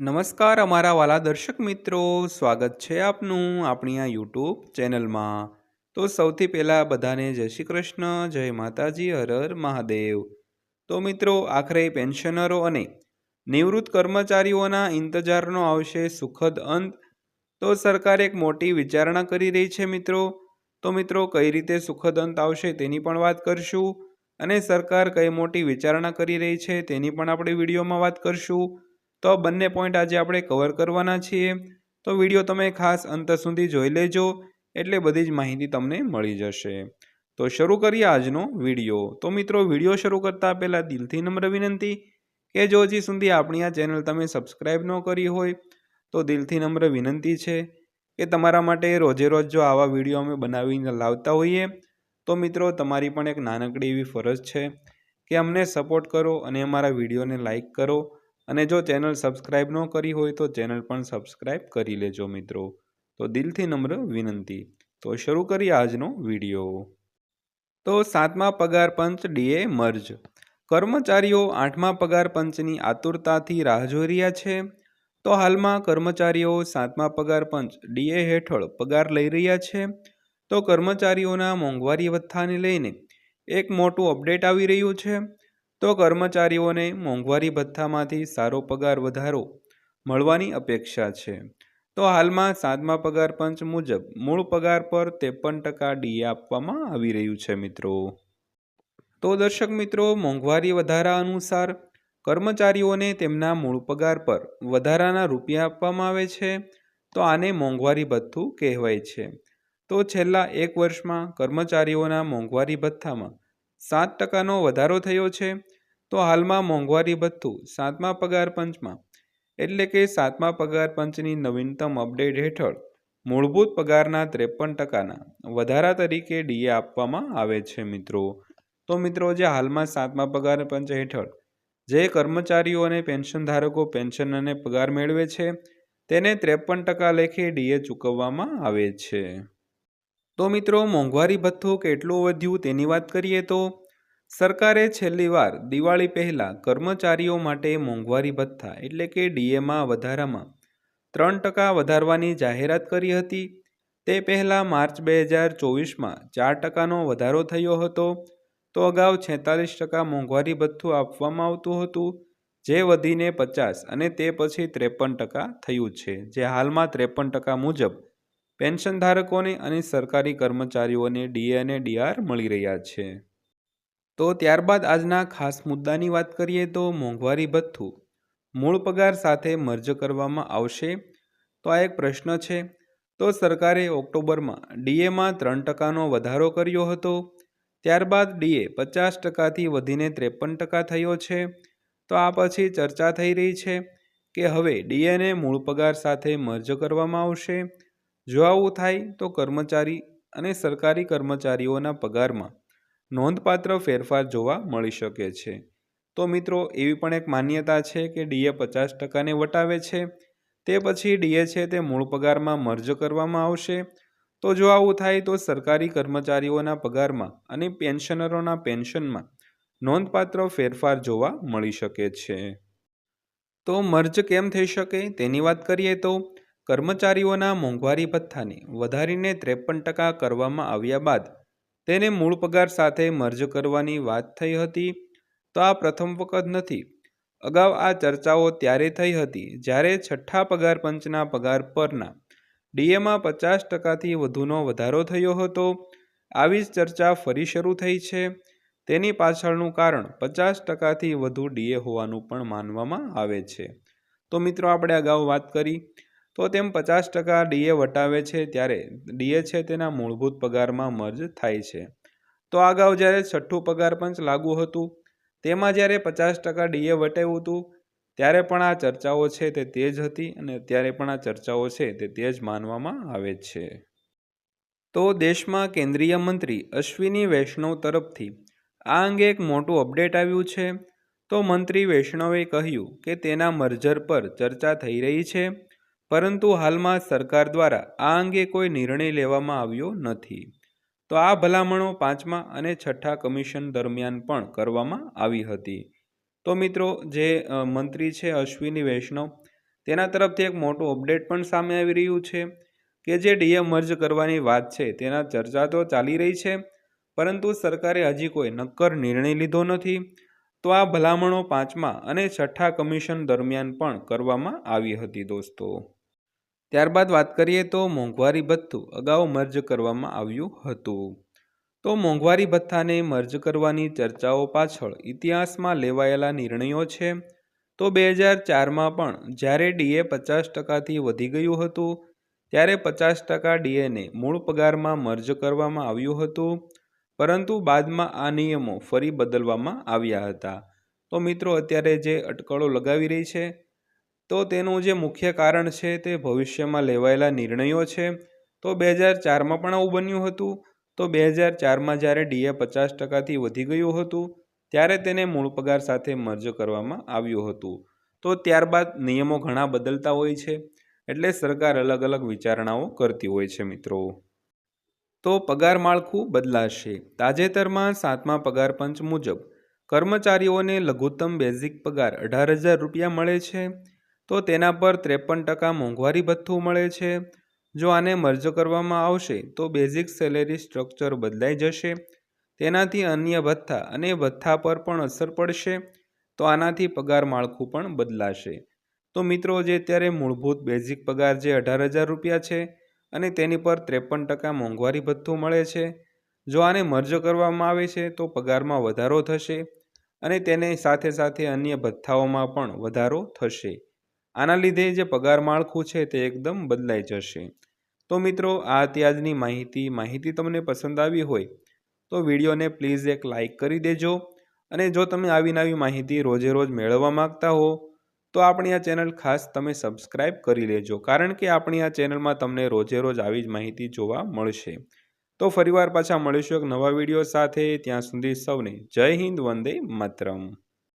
નમસ્કાર અમારા વાલા દર્શક મિત્રો, સ્વાગત છે આપનું આપણી આ યુટ્યુબ ચેનલમાં. તો સૌથી પહેલાં બધાને જય શ્રી કૃષ્ણ, જય માતાજી, હર હર મહાદેવ. તો મિત્રો, આખરે પેન્શનરો અને નિવૃત્ત કર્મચારીઓના ઇંતજારનો આવશે સુખદ અંત. તો સરકાર એક મોટી વિચારણા કરી રહી છે મિત્રો. તો મિત્રો, કઈ રીતે સુખદ અંત આવશે તેની પણ વાત કરશું. અને સરકાર કઈ મોટી વિચારણા કરી રહી છે તેની પણ આપણે વિડીયોમાં વાત કરશું. તો બંને પોઈન્ટ આજે આપણે કવર કરવાના છીએ. તો વીડિયો તમે ખાસ અંત સુધી જોઈ લેજો, એટલે બધી જ માહિતી તમને મળી જશે. તો શરૂ કરીએ આજનો વીડિયો તો મિત્રો વીડિયો શરૂ કરતાં પહેલાં દિલથી નમ્ર વિનંતી કે જો હજી સુધી આપણી આ ચેનલ તમે સબસ્ક્રાઈબ ન કરી હોય, તો દિલથી નમ્ર વિનંતી છે કે તમારા માટે રોજે રોજ જો આવા વીડિયો અમે બનાવીને લાવતા હોઈએ, તો મિત્રો, તમારી પણ એક નાનકડી એવી ફરજ છે કે અમને સપોર્ટ કરો અને અમારા વિડીયોને લાઈક કરો. અને જો ચેનલ સબસ્ક્રાઈબ ન કરી હોય તો ચેનલ પણ સબસ્ક્રાઈબ કરી લેજો મિત્રો. તો દિલથી નમ્ર વિનંતી. તો શરૂ કરીએ આજનો વીડિયો. તો સાતમા પગાર પંચ ડીએ મર્જ. કર્મચારીઓ આઠમા પગાર પંચની આતુરતાથી રાહ જોઈ રહ્યા છે. તો હાલમાં કર્મચારીઓ સાતમા પગાર પંચ ડીએ હેઠળ પગાર લઈ રહ્યા છે. તો કર્મચારીઓના મોંઘવારી ભથ્થાને લઈને એક મોટું અપડેટ આવી રહ્યું છે. તો કર્મચારીઓને મોંઘવારી ભથ્થામાંથી સારો પગાર વધારો મળવાની અપેક્ષા છે. તો હાલમાં સાતમા પગાર પંચ મુજબ મૂળ પગાર પર ત્રેપન ટકા ડીએ આપવામાં આવી રહ્યું છે મિત્રો. તો દર્શક મિત્રો, મોંઘવારી વધારા અનુસાર કર્મચારીઓને તેમના મૂળ પગાર પર વધારાના રૂપિયા આપવામાં આવે છે. તો આને મોંઘવારી ભથ્થું કહેવાય છે. તો છેલ્લા એક વર્ષમાં કર્મચારીઓના મોંઘવારી ભથ્થામાં સાત ટકાનો વધારો થયો છે, તો હાલમાં મોંઘવારી ભથ્થું સાતમા પગાર પંચમાં. એટલે કે સાતમા પગાર પંચની નવીનતમ અપડેટ હેઠળ મૂળભૂત પગારના ત્રેપન ટકાના વધારા તરીકે ડીએ આપવામાં આવે છે મિત્રો. તો મિત્રો, જે હાલમાં સાતમા પગાર પંચ હેઠળ જે કર્મચારીઓ અને પેન્શન ધારકો પેન્શન અને પગાર મેળવે છે, તેને ત્રેપન ટકા લેખે ડીએ ચૂકવવામાં આવે છે. તો મિત્રો, મોંઘવારી ભથ્થું કેટલું વધ્યું તેની વાત કરીએ તો, સરકારે છેલ્લી વાર દિવાળી પહેલાં કર્મચારીઓ માટે મોંઘવારી ભથ્થા એટલે કે ડીએમાં વધારામાં ત્રણ ટકા વધારવાની જાહેરાત કરી હતી. તે પહેલાં માર્ચ બે હજાર ચોવીસમાં ચાર ટકાનો વધારો થયો હતો. તો અગાઉ છેતાલીસ ટકા મોંઘવારી ભથ્થું આપવામાં આવતું હતું, જે વધીને પચાસ અને તે પછી ત્રેપન ટકા થયું છે, જે હાલમાં ત્રેપન ટકા મુજબ પેન્શન ધારકોને અને સરકારી કર્મચારીઓને ડીએ અને ડીઆર મળી રહ્યા છે. તો ત્યારબાદ આજના ખાસ મુદ્દાની વાત કરીએ તો મોંઘવારી ભથ્થું. મૂળ પગાર સાથે મર્જ કરવામાં આવશે? તો આ એક પ્રશ્ન છે. તો સરકારે ઓક્ટોબરમાં ડીએમાં ત્રણ ટકાનો વધારો કર્યો હતો. ત્યારબાદ ડીએ પચાસ ટકાથી વધીને ત્રેપન ટકા થયો છે. તો આ પછી ચર્ચા થઈ રહી છે કે હવે ડીએને મૂળ પગાર સાથે મર્જ કરવામાં આવશે? જો આવું થાય તો કર્મચારી અને સરકારી કર્મચારીઓના પગારમાં નોંધપાત્ર ફેરફાર જોવા મળી શકે છે. તો મિત્રો, એવી પણ એક માન્યતા છે કે ડીએ પચાસ ટકાને વટાવે છે. તે પછી ડીએ છે તે મૂળ પગારમાં મર્જ કરવામાં આવશે. તો જો આવું થાય તો સરકારી કર્મચારીઓના પગારમાં અને પેન્શનરોના પેન્શનમાં નોંધપાત્ર ફેરફાર જોવા મળી શકે છે. તો મર્જ કેમ થઈ શકે? તેની વાત કરીએ તો કર્મચારીઓના મોંઘવારી ભથ્થાને વધારીને ત્રેપન ટકા કરવામાં આવ્યા બાદ તેને મૂળ પગાર સાથે મર્જ કરવાની વાત થઈ હતી, તો આ પ્રથમ વખત નથી. અગાઉ આ ચર્ચાઓ ત્યારે થઈ હતી જ્યારે છઠ્ઠા પગાર પંચના પગાર પરના ડીએમાં પચાસ ટકાથી વધુનો વધારો થયો હતો. આવી જ ચર્ચા ફરી શરૂ થઈ છે. તેની પાછળનું કારણ પચાસ ટકાથી વધુ ડીએ હોવાનું પણ માનવામાં આવે છે. તો મિત્રો, આપણે અગાઉ વાત કરી તો તેમ પચાસ ટકા ડીએ વટાવે છે ત્યારે ડીએ છે તેના મૂળભૂત પગારમાં મર્જ થાય છે. તો અગાઉ જ્યારે છઠ્ઠું પગાર પંચ લાગુ હતું, તેમાં જ્યારે પચાસ ટકા ડીએ વટાવ્યું હતું, ત્યારે પણ આ ચર્ચાઓ છે તે તેજ હતી અને અત્યારે પણ આ ચર્ચાઓ છે તે તેજ માનવામાં આવે છે. તો દેશમાં કેન્દ્રીય મંત્રી અશ્વિની વૈષ્ણવ તરફથી આ અંગે એક મોટું અપડેટ આવ્યું છે. તો મંત્રી વૈષ્ણવે કહ્યું કે તેના મર્જર પર ચર્ચા થઈ રહી છે. પરંતુ હાલમાં સરકાર દ્વારા આ અંગે કોઈ નિર્ણય લેવામાં આવ્યો નથી. તો આ ભલામણો પાંચમા અને છઠ્ઠા કમિશન દરમિયાન પણ કરવામાં આવી હતી. તો મિત્રો, જે મંત્રી છે અશ્વિની વૈષ્ણવ, તેના તરફથી એક મોટું અપડેટ પણ સામે આવી રહ્યું છે કે જે ડીએ મર્જ કરવાની વાત છે તેના ચર્ચા તો ચાલી રહી છે, પરંતુ સરકારે હજી કોઈ નક્કર નિર્ણય લીધો નથી. તો આ ભલામણો પાંચમા અને છઠ્ઠા કમિશન દરમિયાન પણ કરવામાં આવી હતી દોસ્તો. ત્યારબાદ વાત કરીએ તો મોંઘવારી ભથ્થું અગાઉ મર્જ કરવામાં આવ્યું હતું. તો મોંઘવારી ભથ્થાને મર્જ કરવાની ચર્ચાઓ પાછળ ઇતિહાસમાં લેવાયેલા નિર્ણયો છે. તો બે હજાર ચારમાં પણ જ્યારે ડીએ પચાસ ટકાથી વધી ગયું હતું, ત્યારે પચાસ ટકા ડીએને મૂળ પગારમાં મર્જ કરવામાં આવ્યું હતું. પરંતુ બાદમાં આ નિયમો ફરી બદલવામાં આવ્યા હતા. તો મિત્રો, અત્યારે જે અટકળો લગાવી રહી છે તો તેનું જે મુખ્ય કારણ છે તે ભવિષ્યમાં લેવાયેલા નિર્ણયો છે. તો બે હજાર ચારમાં પણ આવું બન્યું હતું. તો બે હજાર ચારમાં જ્યારે ડીએ પચાસ ટકાથી વધી ગયું હતું, ત્યારે તેને મૂળ પગાર સાથે મર્જ કરવામાં આવ્યું હતું. તો ત્યારબાદ નિયમો ઘણા બદલતા હોય છે, એટલે સરકાર અલગ અલગ વિચારણાઓ કરતી હોય છે મિત્રો. તો પગાર માળખું બદલાશે. તાજેતરમાં સાતમા પગાર પંચ મુજબ કર્મચારીઓને લઘુત્તમ બેઝિક પગાર અઢાર હજાર રૂપિયા મળે છે. તો તેના પર ત્રેપન ટકા મોંઘવારી ભથ્થું મળે છે. જો આને મર્જ કરવામાં આવશે, તો બેઝિક સેલેરી સ્ટ્રક્ચર બદલાઈ જશે. તેનાથી અન્ય ભથ્થા અને ભથ્થા પર પણ અસર પડશે, તો આનાથી પગાર માળખું પણ બદલાશે. તો મિત્રો, જે અત્યારે મૂળભૂત બેઝિક પગાર જે અઢાર હજાર રૂપિયા છે અને તેની પર ત્રેપન ટકા મોંઘવારી ભથ્થું મળે છે, જો આને મર્જ કરવામાં આવે છે, તો પગારમાં વધારો થશે અને તેને સાથે સાથે અન્ય ભથ્થાઓમાં પણ વધારો થશે. આના લીધે જે પગાર માળખું છે તે એકદમ બદલાઈ જશે. તો મિત્રો, આ ત્યાજની માહિતી. માહિતી તમને પસંદ આવી હોય તો વિડીયોને પ્લીઝ એક લાઇક કરી દેજો અને જો તમે આવી નવી માહિતી રોજે રોજ મેળવવા માગતા હો, તો આપણી આ ચેનલ ખાસ તમે સબસ્ક્રાઈબ કરી લેજો. કારણ કે આપણી આ ચેનલમાં તમને રોજે રોજ આવી જ માહિતી જોવા મળશે. તો ફરીવાર પાછા મળીશું એક નવા વીડિયો સાથે. ત્યાં સુધી સૌને જય હિન્દ, વંદે માતરમ.